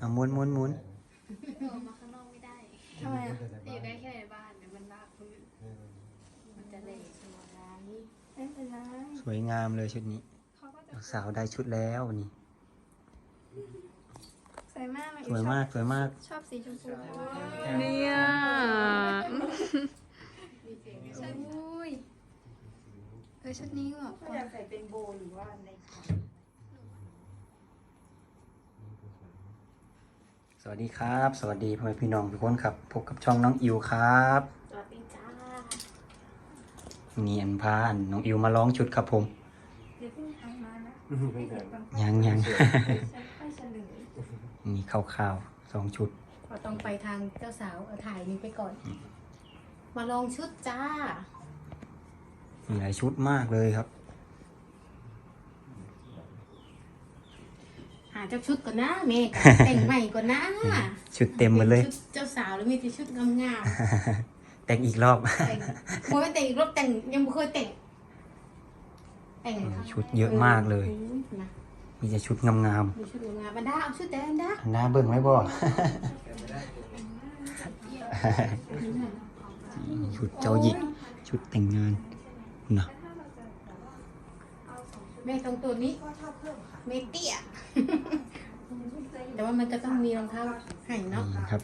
อะหมุนหมุนหมุนออกมาข้างนอกไม่ได้ทำไมอะอยู่ได้แค่ในบ้านเดี๋ยวมันลากพื้นมันจะเละสวยร้ายไม่เป็นไรสวยงามเลยชุดนี้เขาก็จะสาวได้ชุดแล้วนี่สวยมากมันสวยมากสวยมาก ชอบสีชมพูเนี่ยใช่อุ้ยเออชุดนี้ก็แบบอยากใส่เป็นโบหรือว่าในขา ส วัสดีครับ สวัสดีพ่อแม่พี่น้องทุกคนครับ พบกับช่องน้องอิวครับ สวัสดีจ้านี่อันพาอันน้องอิวมาร้องชุดครับผมเดี๋ยวเพิ่งทำมานะให้เดี๋ยวบางคนยังยังฉันค่อยเฉลยมีข่าวๆสองชุดเราต้องไปทางเจ้าสาวเอาถ่ายนี้ไปก่อน มาลองชุดจ้า มีหลายชุดมากเลยครับ หาเจ้าชุดก่อนนะแม่ก่อนแต่งใหม่ก่อนนะชุดเต็มหมดเลย ชุดเจ้าสาวแล้วมีแต่ชุดงามแต่งอีกรอบๆแต่งโมไม่แต่งอีกรอบแต่งยังไม่เคยแต่งแต่งชุดเยอะมากเลยนะมีแต่ชุดงามมีชุดงามๆบันดาเอาชุดแดงนะๆอันหน้าเบิ่งไหมบ่ชุดเจ้าหญิงชุดแต่งงานนะ แม่ตรงตัวนี้เมเตี้ย แต่ว่ามันก็ต้องมีรองเท้าให้เนาะนี่ครับ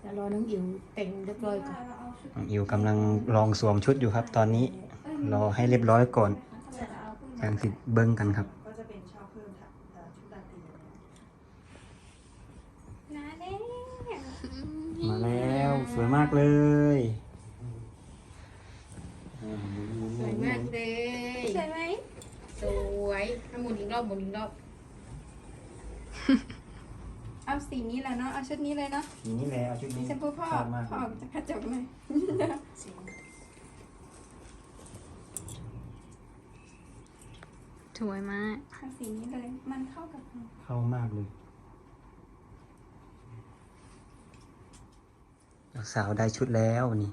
เดี๋ยวรอน้องอิ๋วแต่งเรียบร้อยก่อนน้องอิวกำลังลองสวมชุดอยู่ครับ ตอนนี้รอให้เรียบร้อยก่อนยังสิเบิ้งกันครับ ก็จะเป็นชอบเพิ่มค่ะเอ่อชุดราตรีนะเด้ มาแล้วสวยมากเลย สวยมากเลย ใช่ไหม ส วยถ้าหมุนอีกรอบหมุนอีกรอบเอาสีนี้แหละเนาะเอาชุดนี้เลยเนาะทีนี้แหละเอาชุดนี้ชมพูพ่อชอบมากพ่อออกจากกระจกหน่อยสวยมาก เอาสีนี้เลย มันเข้ากับเราเข้ามากเลยสาวได้ชุดแล้วนี่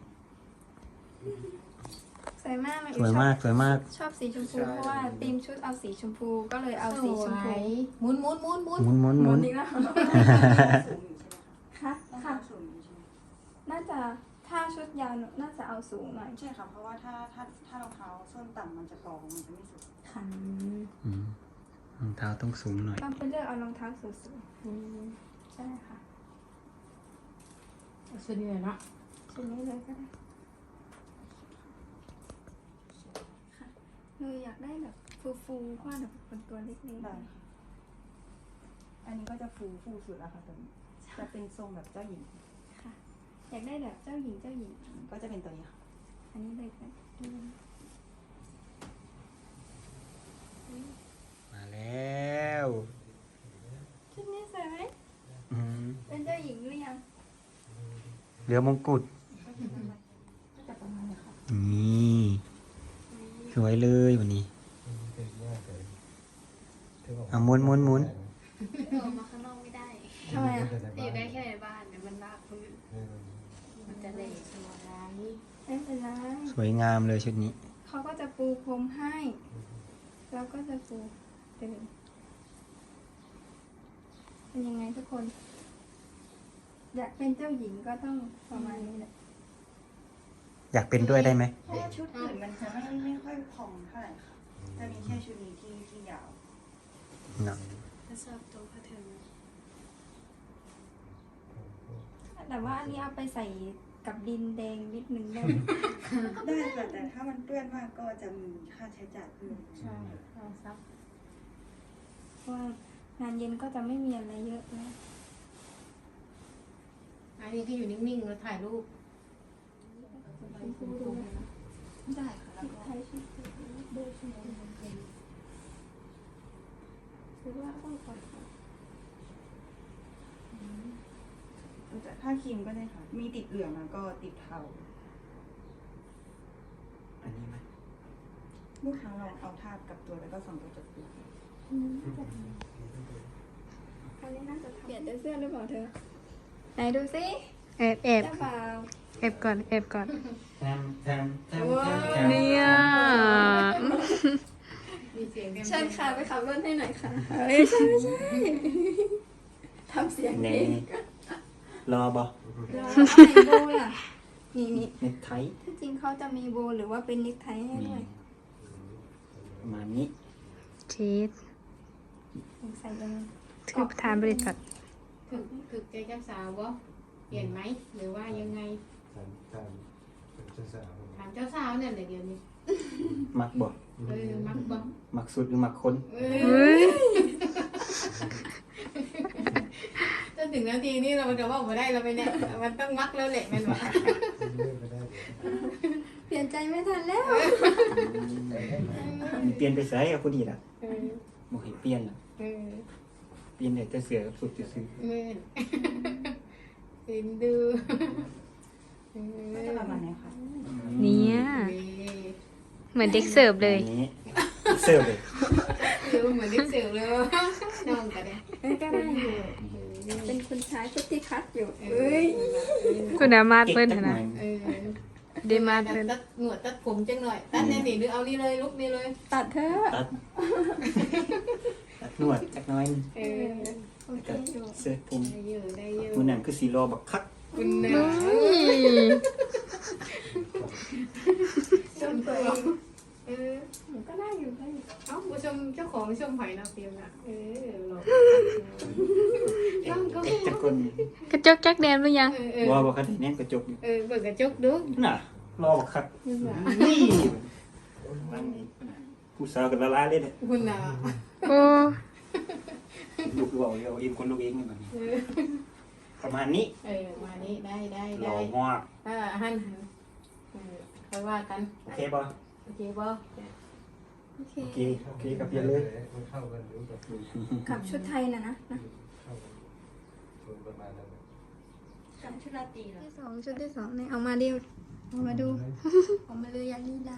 สวยมากมันสวยมากสวยมาก ชอบสีชมพูเพราะว่าธีมชุดเอาสีชมพูก็เลยเอาสีชมพูหมุนหมุนหมุนหมุนหมุนหมุนหมุนอีกแล้วสูงอยู่ใช่ไหมค่ะต้องค่ะเท้าสูงอยู่ใช่ไหมน่าจะถ้าชุดยาวน่าจะเอาสูงหน่อยใช่ค่ะเพราะว่าถ้าถ้าถ้ารองเท้าส้นต่ำมันจะกองมันจะไม่สุดค่ะอืมรองเท้าต้องสูงหน่อยต้องไปเลือกเอารองเท้าสูงๆใช่ค่ะเอาชุดนี้เลยเนาะชุดนี้เลยก็ได้ค่ะ เลยอยากได้แบบฟูๆเพราะว่าแบบเป็นตัวเล็กได้ค่ะอันนี้ก็จะฟูฟูสุดแล้วค่ะตัวนี้ จะเป็นทรงแบบเจ้าหญิงๆค่ะ อยากได้แบบเจ้าหญิงเจ้าหญิง ก็จะเป็นตัวนี้ค่ะอันนี้เลยค่ะมาแล้วชุดนี้สวยไหมอืมเป็นเจ้าหญิงหรือยัง เหลือมงกุฎก็จะประมาณนี้ค่ะ นี่ สวยเลยวันนี้เอาหมุนหมุนหมุนออกมาข้างนอกไม่ได้ทำไมอะอยู่ได้แค่ในบ้านเดี๋ยวมันลากพื้นมันจะเละสวยร้ายไม่เป็นไรสวยงามเลยชุดนี้ เขาก็จะปูพรมให้แล้วก็จะปูเดินเป็นยังไงทุกคน อยากเป็นเจ้าหญิงก็ต้องประมาณนี้แหละ อยากเป็นด้วยได้ไหมเพราะว่าชุดอื่นมันจะไม่ไม่ค่อยพองเท่าไหร่ค่ะจะมีแค่ชุดนี้ที่ที่ยาวเนาะถ้าชอบตัวก็เธอแต่ว่าอันนี้เอาไปใส่กับดินแดงนิดนึงได้ไหมได้ค่ะแต่ถ้ามันเปื้อนมากก็จะมีค่าใช้จ่ายเพิ่มใช่เอาซับเพราะว่างานเย็นก็จะไม่มีอะไรเยอะนะอันนี้ก็อยู่นิ่งๆแล้วถ่ายรูป คุณครูดูไหมคะได้ค่ะแล้วชุดก็ไทยชุดไทยเดินชุดไทยหรือว่าต้องก่อนค่ะแต่ผ้าครีมก็ได้ค่ะ มีติดเหลืองแล้วก็ติดเทาอันนี้ไหมลูกค้าลองเอาทาบกับตัวแล้วก็ส่องกระจกดูอืมน่าจะทำอันนี้น่าจะทำเปลี่ยนเสื้อหรือเปล่าเธอ ไหนดูสิแอบแอบ เจ้าบ่าว แอบก่อนแอบก่อนแทมแทมแทมแทมแทมเนี่ยมีเสียงเชิญค่ะไปขับรถให้หน่อยค่ะเอ้ยใช่ไม่ใช่ททำเสียงแน่เองรอบ่รอไหนโบล่ะนี่นี่เน็ตไทที่จริงเขาจะมีโบหรือว่าเป็นนิกไทให้ด้วยประมาณนี้ชีสใส่เลยคือประธานบริษัทถึกถึกใจเจ้าสาวบ่เปลี่ยนไหมหรือว่ายังไง ตามตามเป็นเจ้าสาวถามเจ้าสาวเนี่ยเลยเดี๋ยวนี้มักบ่เออมักบ่มักสุดหรือมักคนเอเฮ้อยจนถึงนาทีนี้เราจะว่าไม่ได้เราไปเนี่ยมันต้องมักแล้วแหละแมันว่าเลื่อนไปได้เดี๋ยวเปลี่ยนใจไม่ทันแล้วเปลี่ยนไปใส่กับผู้นี้ล่ะเออบ่ให้เปลี่ยนล่ะเออเปลี่ยนได้แต่เสือกับสุดซื่อเมื่อนเอ็นดูเอ ก็อจะประมาณนี้ค่ะๆเนี่ยนี่เหมือนเด็กเสิร์ฟเลย อันนี้เสิร์ฟเลยคือเหมือนได้เสือเลยน้องกันเนี่ยก็ได้อยู่ เป็นคุณชายพุทธิพัฒน์อยู่ เอ้ย คุณอามาดเก่เพิ่นงจักหน่นะอยเออเดมาดเพิ่นตัดหนวดตัดผมจังหน่อย ตัดแน่นี่หรือเอานี่เลยลุกนี่เลย ตัดเถอะตัดตัดนวดจักหน่อยเออ โอเคอยู่ เสิร์ฟผมได้เยอะได้เยอะมื้อนั้นคือสิรอบักคัก คุณเนยชมตัวเองเออก็ได้อยู่ได้อยู่เอ้าผู้ชมเจ้าของชมหอยนาเตรียมนะเออหลอกเอ๊ะเอ๊ะจักคนกระจกจักแดนหรือยัง เออเออว่าบ่คันได้แน่นกระจกอยู่เออเปิดกระจกดูน่ะรอบักคักนี่วันนี้ผู้สาวก็ละลายเลยเนี่ยคุณน่ะโอ้ลูกเอาเอาเองคนลูกเองนี่มันเออ ประมาณนี้เออมานี่ได้ได้รได้อมากอ่าหันหันเออค่อยว่ากันโอเคบ่โอเคบ่โอเคโอเคโอเคกับเพียนเลยมันเข้ากันหรือแบบกับชุดไทยนะนะนะเข้ากันส่วนประมาณนั้นกับชุดราตรีที่สองชุดที่สองเนี่ยเอามาเร็วเอามาดูเอามาเลยยันลีลา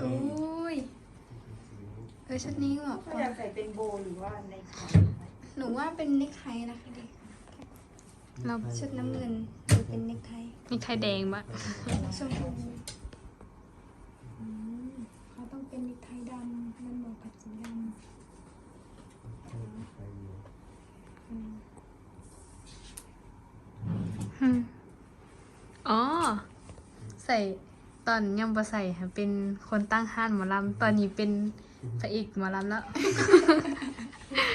โอ้ยเออชุดนี้เหมาะกก็ว่าอยากใส่เป็นโบหรือว่าในคอหนูว่าเป็นเน็กไทนะคะเด็ก เราชุดน้ำเงินหรือเป็นเน็กไทมีไข่แดงบะชมพูอืมเขาต้องเป็นเน็กไทดำมันเหมาะกับสีดำอืมอืมอ๋อ ใส่ตอนยังบ่ใส่ค่ะเป็นคนตั้งห้านหมอลำตอนนี้เป็นพระเอกหมอลำแล้ว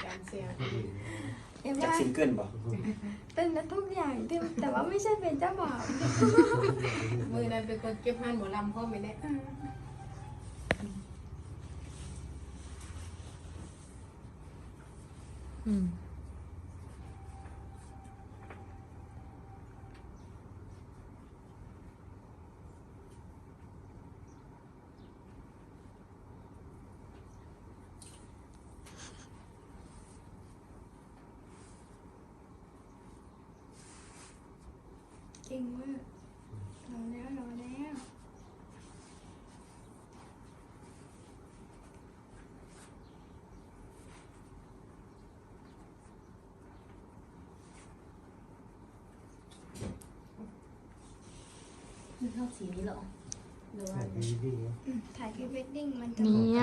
การเสียง เอ็มจากว่าซิงเกิลบ่เป็นได้ทุกอย่างที่แต่ว่าไม่ใช่เป็นเจ้าบ่าวมือนั้นเป็นคนเก็บหันหมอลำพ่อไม่ได้อืม เก่งมากรอแล้วรอแล้วคือชอบสีนี้หรอหรือว่าถ่ายดีดีนะอืมถ่ายพรีเวดดิ้งมันจะ เนี่ย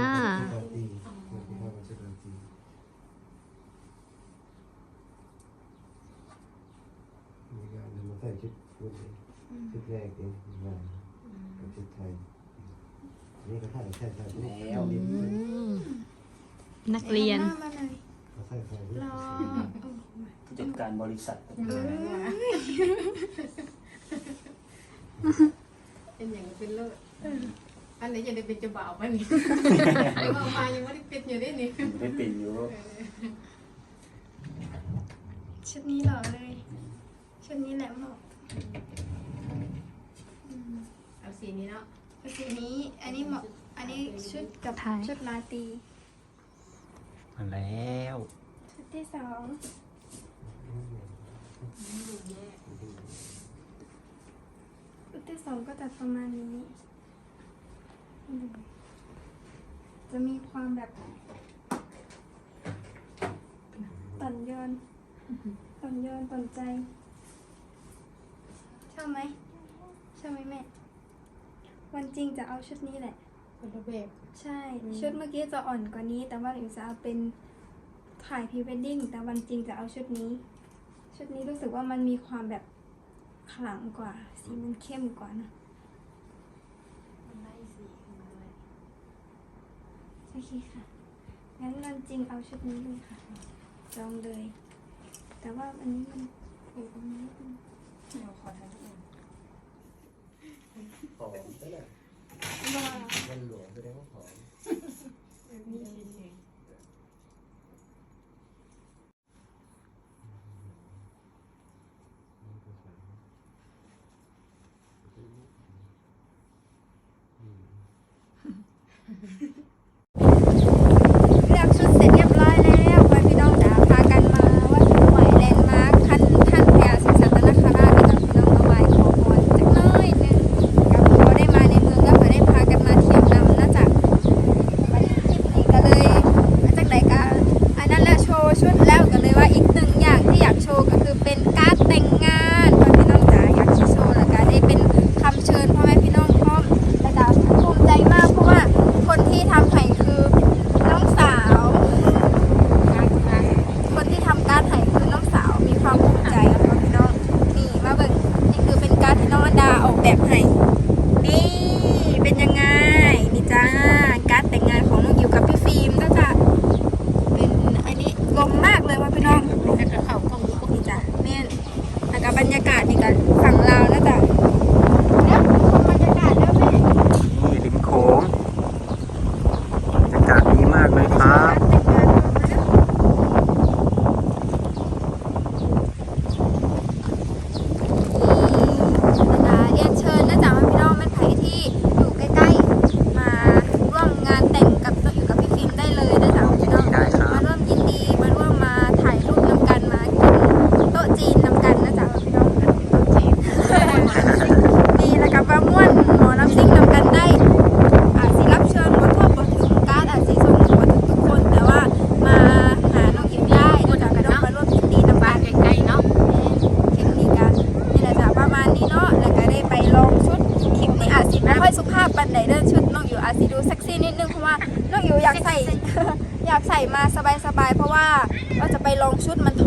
ปาร์ตี้มันเป็นว่ามันจะปาร์ตี้มีการนำมาใส่ชุดชุดชุดแรกเองมากับชุดไทย นี่ก็ถ่ายใช่ใช่แล้วนี่อืมนักเรียนอาหามาเลยเขาใส่ใส่รอผู้จัดการบริษัทเออเป็นอย่างเป็นเลิศอันไหนจะได้เป็นเจ้าบ่าวป่ะนี่ไอ้ว่ามายังไม่ได้เป็นอยู่ได้นี่ได้เป็นอยู่ชุดนี้หล่อเลย ชุดนี้แหละเหมาะอืมเอาสีนี้เนาะสีนี้อันนี้เหมาะอันนี้ชุดกับถ่าย ชุดราตรีมาแล้วชุดที่สองชุดที่สองก็จะประมาณนี้อืมจะมีความแบบต่อนโยนต่อนโยนต่อนใจช อบไหมชอบไหมแม่ วันจริงจะเอาชุดนี้แหละ คนละแบบ ใช่ชุดเมื่อกี้จะอ่อนกว่านี้ แต่ว่าหลิงจะเอาเป็นโทถ่ายพรีเวดดิ้งแต่วันจริงจะเอาชุดนี้ ชุดนี้รู้สึกว่ามันมีความแบบขลังกว่า สีมันเข้มกว่านะมันไล่สีขึ้นมาเลยโอเคค่ะงั้นวันจริงเอาชุดนี้เลยค่ะลองเลย แต่ว่าอันนี้มันโผล่ตรงนี้นิดนึง เดี๋ยวขอถ่ายรูปเองหอมซะแหละว่ามันหลวมแสดงว่าหอมมีชิ้นเอง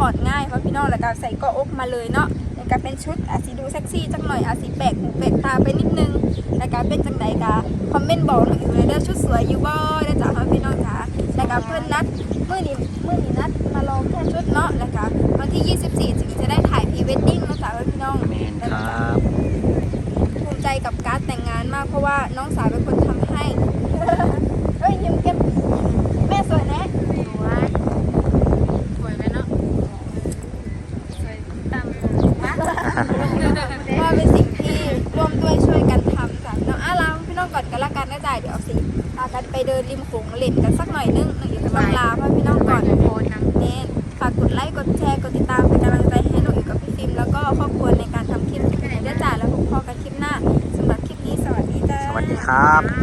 องชุดมันถอดง่ายเพราะพี่น้องแล้วก็ใส่เก็อกมาเลยเนาะแล้วก็เป็นชุดอาจสิดูเซ็กซี่จังหน่อยอาจสิแปลกหูแปลกตาไปนิดนึงแล้วก็เป็นจังใดกะคอมเมนต์บอกน้องอยู่เลยเด้อชุดสวยอยู่บ่เด้อจ้ะพี่น้องจ๋าแล้วก็เพื่อนนัดมื้อนี้มื้อนี้นัดมาลองแค่ชุดเนาะแล้วก็วันที่ 24 ถึงจะได้ถ่ายพรีเวดดิ้งเนาะจ้ะพี่น้องแมนครับภูมิใจกับการดแต่งงานมากเพราะว่าน้องสาวเป็นคนทำให้ เอ้ยยิ้มแก้มแม่สวยแนะ สวยสวยไหมเนาะสวยตามบ้าน ว่าเป็นสิ่งที่ร่วมด้วยช่วยกันทำจ้ะน้องอาเราพี่น้องก่อนกันละกันนะจ่ายเดี๋ยวเอาสิพา กันไปเดินริมโขงเล่นกันสักหน่อยนึงหนึ่งอยู่กับลาพ่อพี่น้องก่อนโนะเน้นฝากกดไลค์กดแชร์กดติดตามเป็นกำลังใจให้น้องอยู่กับพี่ฟิล์มแล้วก็ครอบครัวในการทำคลิปเดี๋ยวจ่าแล้วพบกันคลิปหน้าสำหรับคลิปนี้สวัสดีจ้าสวัสดีครับ